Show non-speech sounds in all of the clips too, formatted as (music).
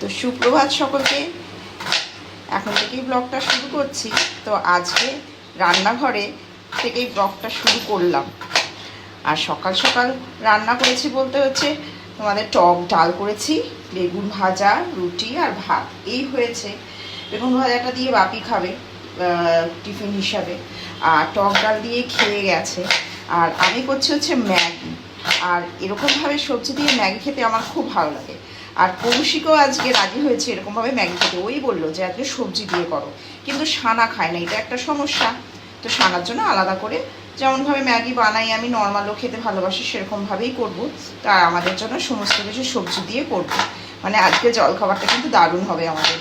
তো সুপ্রভাত সকলকে। এখন থেকেই ব্লগটা শুরু করছি। তো আজকে রান্নাঘরে থেকেই ব্লগটা শুরু করলাম। আর সকাল সকাল রান্না করেছি বলতে হচ্ছে, তোমাদের টক ডাল করেছি, বেগুন ভাজা, রুটি আর ভাত। এই হয়েছে। বেগুন ভাজাটা দিয়ে বাপি খাবে টিফিন হিসাবে। আর টক ডাল দিয়ে খেয়ে গেছে। আর আমি করছি হচ্ছে ম্যাগি। আর এরকমভাবে সবজি দিয়ে ম্যাগি খেতে আমার খুব ভালো লাগে। আর কৌশিকও আজকে রাজি হয়েছে এরকমভাবে ম্যাগি খেতে। ওই বলল যে, আজকে সবজি দিয়ে করো। কিন্তু সানা খায় না, এটা একটা সমস্যা। তো সানার জন্য আলাদা করে যেমনভাবে ম্যাগি বানাই, আমি নর্মালও খেতে ভালোবাসি, সেরকমভাবেই করব। তা আমাদের জন্য সমস্ত কিছু সবজি দিয়ে করব। মানে আজকে জল খাবারটা কিন্তু দারুণ হবে আমাদের।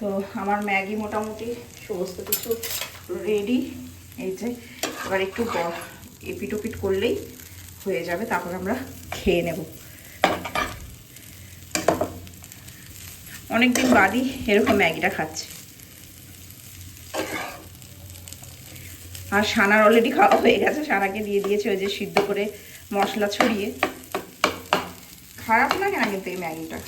তো আমার ম্যাগি মোটামুটি সমস্ত কিছু রেডি এই যে, এবার একটু ব- এপিট ওপিট করলেই হয়ে যাবে, তারপর আমরা খেয়ে নেব। অনেকদিন বাদই এরকম ম্যাগিটা খাচ্ছি। আর সানার অলরেডি খাওয়া হয়ে গেছে। সানাকে দিয়ে দিয়েছে ওই যে সিদ্ধ করে মশলা ছড়িয়ে। খারাপ লাগে না কিন্তু এই ম্যাগিটা?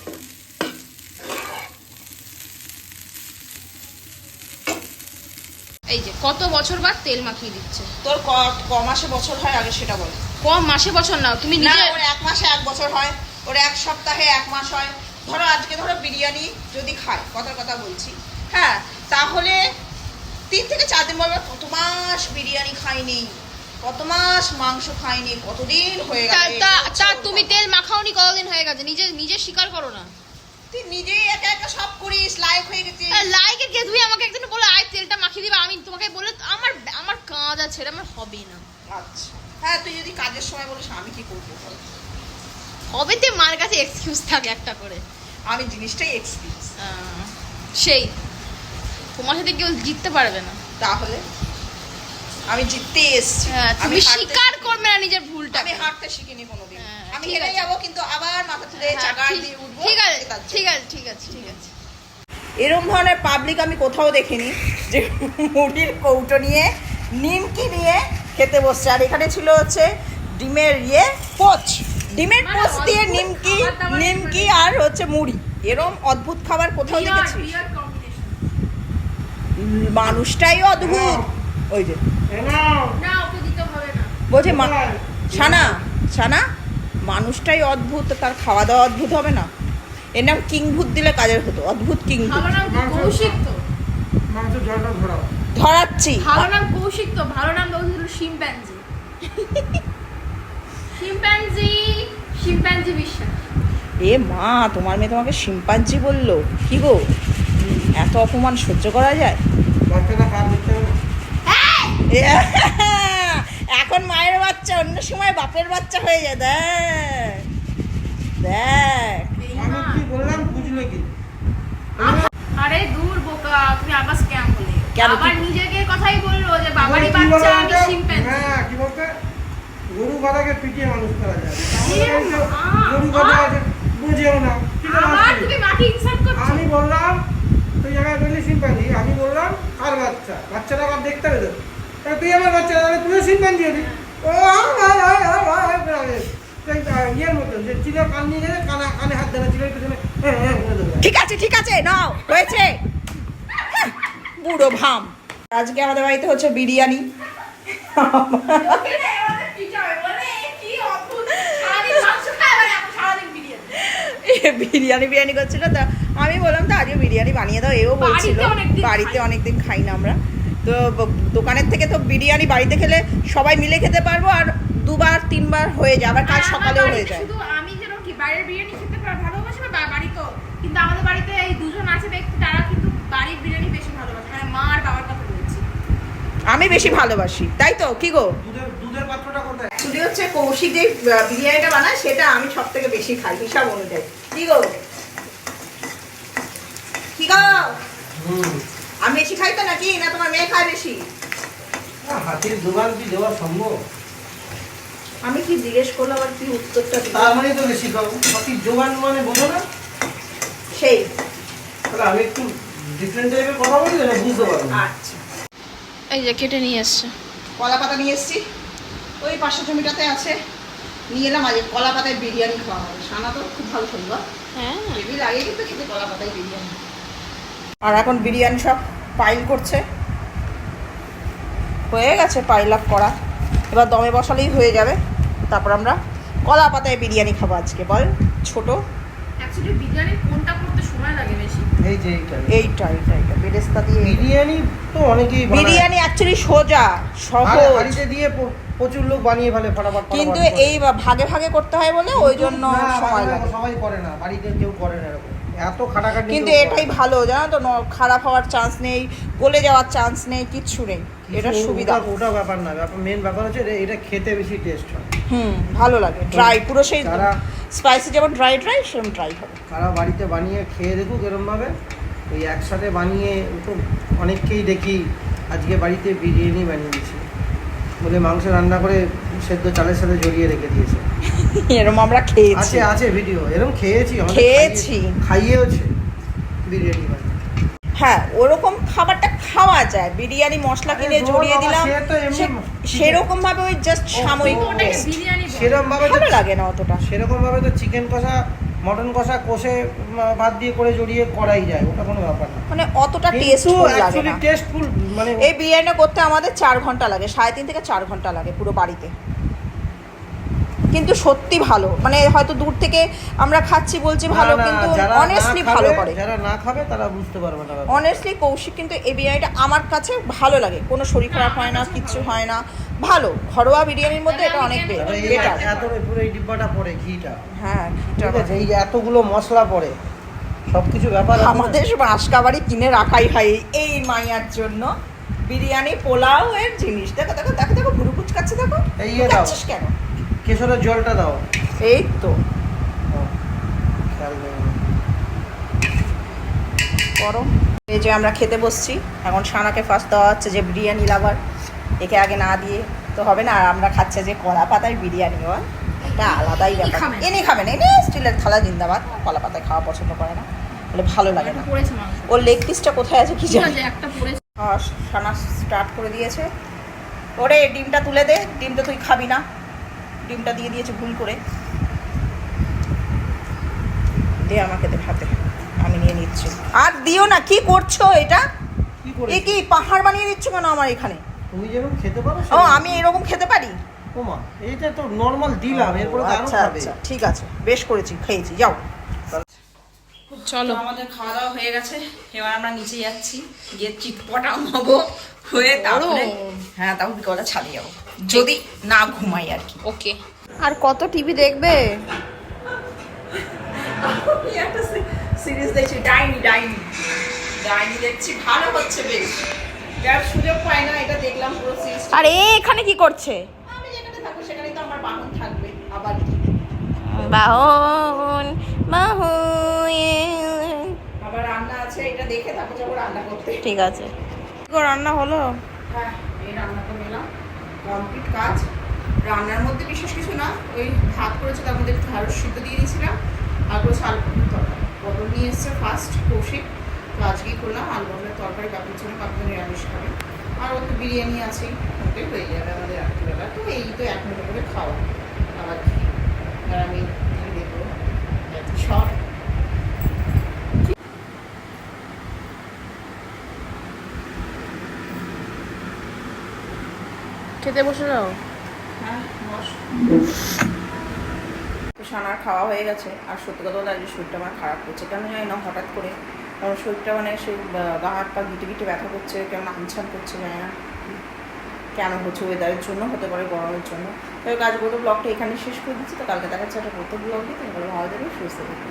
এই যে কত বছর বাদ তেল মাখিয়ে দিচ্ছে? তোর ক ক মাসে বছর হয়? আগে সেটা বল। কম মাসে বছর নাও তুমি না ওর এক মাসে এক বছর হয়। ওর এক সপ্তাহে এক মাস হয়। ধরো আজকে ধরো বিরিয়ানি যদি খায় কথার কথা বলছি হ্যাঁ তাহলে তিন থেকে চার দিন বলবে কত মাস বিরিয়ানি খাইনি কত মাস মাংস খাইনি কতদিন হয়ে তা- তা তুমি তেল মাখাওনি কতদিন হয়ে গেছে? নিজে নিজে স্বীকার করো না। তুই নিজেই একা একা সব করিস লাইক হয়ে গেছিস লাইকে কে? তুই আমাকে একদিন বলে আয় তেলটা মাখিয়ে দিবা। আমি তোমাকে বলে আমার আমার কাজ আছে এটা আমার হবে না। আচ্ছা। হ্যাঁ তুই যদি কাজের সময় বলিস আমি কি করব হবে তে মার কাছে এক্সকিউজ থাকে একটা করে। আমি জিনিসটাই এক্সপিরিয়েন্স সেই। তোমার সাথে কেউ জিততে পারবে না। তাহলে? আমি জিততে এসছি। হ্যাঁ, আমি তুমি স্বীকার করবে না নিজের ভুলটা আমি হাঁটতে শিখিনি কোনোদিন। হ্যাঁ, আমি হেরে। যাব কিন্তু আবার মাথা তুলে হ্যাঁ, চাকা ঠিক- দিয়ে উঠবো ঠিক আছে ঠিক আছে। ঠিক আছে ঠিক আছে এরম ধরনের পাবলিক আমি কোথাও দেখিনি যে মুড়ির কৌটো নিয়ে নিমকি নিয়ে খেতে বসছে। আর এখানে ছিল হচ্ছে ডিমের ইয়ে পোচ। ডিমের মানে পোচ দিয়ে নিমকি নিমকি আর হচ্ছে মুড়ি। এরম অদ্ভুত খাবার কোথাও দেখেছি মানুষটাই অদ্ভুত। ওই যে। বলছে সানা সানা মানুষটাই অদ্ভুত তার খাওয়া দাওয়া অদ্ভুত হবে না? এর নাম কিংভূত দিলে কাজের হতো অদ্ভুত কিংভূত। ধরাচ্ছি। ভালো নাম কৌশিক তো ভালো নাম শিম্প্যাঞ্জি শিম্প্যাঞ্জি (laughs) শিম্প্যাঞ্জি বিশ্বাস। এ মা তোমার মেয়ে তোমাকে শিম্পাঞ্জি বলল। কি গো? এত অপমান সহ্য করা যায়? এখন মায়ের বাচ্চা অন্য সময় বাপের বাচ্চা হয়ে যায় দেখ। দেখ। বললাম বুঝলে কি? আরে দূর বোকা তুমি আবার স্ক্যাম বলে আবার নিজেকে কথাই বলল যে বাবারই বাচ্চা আমি? হ্যাঁ কি বলতে গরু পিটিয়ে মানুষ করা যায়। আছে বুঝেও না। আমি বললাম তুই জায়গায় বললি আমি বললাম আর বাচ্চা? বাচ্চাটা আবার দেখতে হবে তো। তা তুই আমার বাচ্চা তাহলে তুইও শিম্পাঞ্জি হবি ও ইয়ের মতন যে চিলের কান নিয়ে গেলে কানা কানে হাত দেবে চিলের পিছনে হ্যাঁ হ্যাঁ দেবে ঠিক আছে ঠিক আছে নাও হয়েছে হ্যাঁ, বুড়ো ভাম। আজকে আমাদের বাড়িতে হচ্ছে বিরিয়ানি। (laughs) (laughs) বিরিয়ানি বিরিয়ানি করছিল তো আমি বললাম তো আজকে বিরিয়ানি বানিয়ে দাও। এও বলছিল বাড়িতে অনেকদিন খাই না। আমরা। তো দোকানের থেকে তো বিরিয়ানি বাড়িতে খেলে সবাই মিলে খেতে পারব আর দুবার তিনবার হয়ে যায়। আবার কাল সকালেও হয়ে যায়। শুধু আমি যেন কি বাইরের বিরিয়ানি খেতে ভালোবাসি না বা- বাড়িতেও কিন্তু আমাদের বাড়িতে এই দুজন আছে ব্যক্তি তারা কিন্তু বাড়ির বিরিয়ানি বেশি ভালোবাসে। মানে মা আর বাবার কথা বলছি। আমি বেশি ভালোবাসি তাই তো? কি গো? দুধের দুধের পাত্রটা কোথায়? হচ্ছে কৌশিক যে বিরিয়ানিটা বানায় সেটা আমি সব থেকে বেশি খাই হিসাব অনুযায়ী। কি গো? কি গো? আমি বেশি খাই তো নাকি? না তোমার মেয়ে খায় বেশি? হাতির দোকান কি দেওয়া সম্ভব? আমি কি জিজ্ঞেস করলাম আর কি উত্তরটা তার মানে তো বেশি খাব হাতির জোগান মানে বোঝো না? সেই। তাহলে আমি একটু ডিফারেন্ট টাইপের কথা বলি না বুঝতে পারব। না। আচ্ছা। এই যে কেটে নিয়ে এসছে। কলা পাতা নিয়ে এসছি। ওই পাশের জমিটাতে আছে। নিয়ে এলাম আজকে কলা পাতায় বিরিয়ানি খাওয়া হবে সানা তো খুব ভালো শুনব হ্যাঁ। হেভি লাগে কিন্তু খেতে কলা পাতায় বিরিয়ানি। আর এখন বিরিয়ানি সব পাইল করছে। হয়ে গেছে পাইল আপ করা। এবার দমে বসালেই হয়ে যাবে। তারপর আমরা কলা পাতায় বিরিয়ানি খাব আজকে। বল ছোট অ্যাকচুয়ালি বিরিয়ানি কোনটা করতে সময় লাগে বেশি? এই যে এইটা। এইটা এইটা এইটা বেরেস্তা দিয়ে বিরিয়ানি তো অনেকেই বিরিয়ানি অ্যাকচুয়ালি সোজা আরে সহজ হাঁড়িতে দিয়ে প্রচুর লোক বানিয়ে ফেলে ফটাফট ফটাফট কিন্তু এই ভাগে ভাগে করতে হয় বলে ওই জন্য সময় বাংলায় লাগে। সবাই করে না বাড়িতে কেউ করে না এরকম। এত খাটাখাটি কিন্তু এটাই ভালো জানো তো ন- খারাপ হওয়ার চান্স নেই গলে যাওয়ার চান্স নেই কিচ্ছু নেই। এটা সুবিধা। ওটা- ব্যাপার না ব্যাপার মেন ব্যাপার হচ্ছে এটা- এটা খেতে বেশি টেস্ট হয়। হুম ভালো লাগে। ড্রাই পুরো সেই স্পাইসি যেমন ড্রাই ড্রাই সেরকম ড্রাই হবে। তারা বাড়িতে বানিয়ে খেয়ে দেখুক এরমভাবে ওই একসাথে বানিয়ে তো অনেককেই দেখি আজকে বাড়িতে বিরিয়ানি বানিয়ে দিয়েছে। বলে মাংস রান্না করে সেদ্ধ চালের সাথে জড়িয়ে রেখে দিয়েছে। এরকম আমরা খেয়েছি। আছে আছে ভিডিও এরকম খেয়েছি খেয়েছি। খাইয়েওছে বিরিয়ানি বানিয়ে। হ্যাঁ ওরকম খাবারটা খাওয়া যায়। বিরিয়ানি মশলা কিনে জড়িয়ে দিলাম। সেরকম ভাবে ওই জাস্ট সাময়িক। সেরকম ভাবে ভালো লাগে না অতটা। সেরকম ভাবে তো চিকেন কষা মটন কষা কষে ভাত দিয়ে করে জড়িয়ে করাই যায় ওটা কোনো ব্যাপার না। মানে অতটা টেস্টফুল লাগে না। টেস্টফুল মানে এই বিরিয়ানি করতে আমাদের চার ঘণ্টা লাগে সাড়ে তিন থেকে চার ঘণ্টা লাগে পুরো বাড়িতে। কিন্তু সত্যি ভালো। মানে হয়তো দূর থেকে আমরা খাচ্ছি বলছি ভালো কিন্তু অনেস্টলি ভালো করে। যারা না খাবে তারা বুঝতে পারবে না অনেস্টলি কৌশিক কিন্তু এই বিরিয়ানিটা আমার কাছে ভালো লাগে। কোনো শরীর খারাপ হয় না কিচ্ছু হয় না। ভালো ঘরোয়া বিরিয়ানির মধ্যে এটা অনেক বেটার এত পুরো এই ডিব্বাটা পড়ে ঘিটা। হ্যাঁ ঘিটা এই যে এতগুলো মশলা পড়ে সবকিছু ব্যাপার। আমাদের মাসকাবাড়ি কিনে রাখাই হয় এই মাইয়ার জন্য। বিরিয়ানি পোলাও এর জিনিস। দেখো দেখো দেখো দেখো ভুরু কুচকাচ্ছে দেখো। এই কেন? কেশরের জলটা দাও। এই তো। করো। এই যে আমরা খেতে বসছি। এখন সানাকে ফার্স্ট দেওয়া হচ্ছে যে বিরিয়ানি লাভার একে আগে না দিয়ে তো হবে না আর আমরা খাচ্ছে যে কলা পাতায় বিরিয়ানি। বল এটা আলাদাই ব্যাপার? এনে খাবেন। এনে স্টিলের থালা জিন্দাবাদ। কলা পাতায় খাওয়া পছন্দ করে না। বলে ভালো লাগে না। ওর লেগ পিসটা কোথায় আছে কি জানি। আছে একটা পড়েছে। সানা স্টার্ট করে দিয়েছে। ওরে ডিমটা তুলে দে। ডিমটা তুই খাবি না। ডিমটা দিয়ে দিয়েছে ভুল করে। দে আমাকে দে হাতে আমি নিয়ে নিচ্ছি। আর দিও না কি করছ এটা? কি এ কি পাহাড় বানিয়ে দিচ্ছ কেন আমার এখানে? তুমি যেরকম খেতে পারো ও আমি এরকম খেতে পারি? ওমা এইটা তো নর্মাল দিলাম এরপরে আচ্ছা আচ্ছা ঠিক আছে বেশ করেছি খেয়েছি যাও। চলো। আমাদের খাওয়া দাওয়া হয়ে গেছে। এবার আমরা নিচে যাচ্ছি। গিয়ে চিটপটাম হব হয়ে তারপরে। হ্যাঁ তারপর বিকালে ছাড়িয়ে যাব। যদি না ঘুমাই আর কি। ওকে। আর কত টিভি দেখবে? একটা সিরিজ দেখছি ডাইনি ডাইনি। ডাইনি দেখছি ভালো হচ্ছে বেশ। যার সুযোগ পায় না এটা দেখলাম পুরো সিরিজ। আর এখানে কি করছে? আমি যেখানে থাকব তো আমার বাহন থাকবে। আবার বাহন। আবার রান্না আছে এটা দেখে তারপর যাব রান্না করতে। ঠিক আছে। রান্না হলো? হ্যাঁ এই রান্না করে নিলাম। কমপ্লিট কাজ। রান্নার মধ্যে বিশেষ কিছু না ওই ভাত করেছে তার মধ্যে একটু ঢাড়স সিদ্ধ দিয়ে দিয়েছিলাম আর করে আলু পটলের তরকারি। পটল নিয়ে এসছে ফার্স্ট কৌশিক তো আজকেই করলাম আলু পটলের তরকারি কাকুর জন্য কাকুর নিরামিষ খাবে। আর ওর তো বিরিয়ানি আছেই ওটাই হয়ে যাবে আমাদের রাত্রিবেলা। তো এই তো এক মিনিট করে খাওয়া আবার আর আমি খেতে বসে যাও। হ্যাঁ সানার খাওয়া হয়ে গেছে আর সত্যি কথা বলতে আজকে শরীরটা আমার খারাপ করছে। কেন জানি না হঠাৎ করে। কারণ শরীরটা মানে সেই গা হাত পা গিটে গিটে ব্যথা করছে কেমন আনছান করছে জানি না। কেন হচ্ছে ওয়েদারের জন্য হতে পারে গরমের জন্য। তো কাজগুলো ব্লগটা এখানে শেষ করে দিচ্ছি, তো কালকে দেখাচ্ছে একটা প্রত্যেক ব্লগ তো ভালো ভালো দেবে সুস্থ থাকবে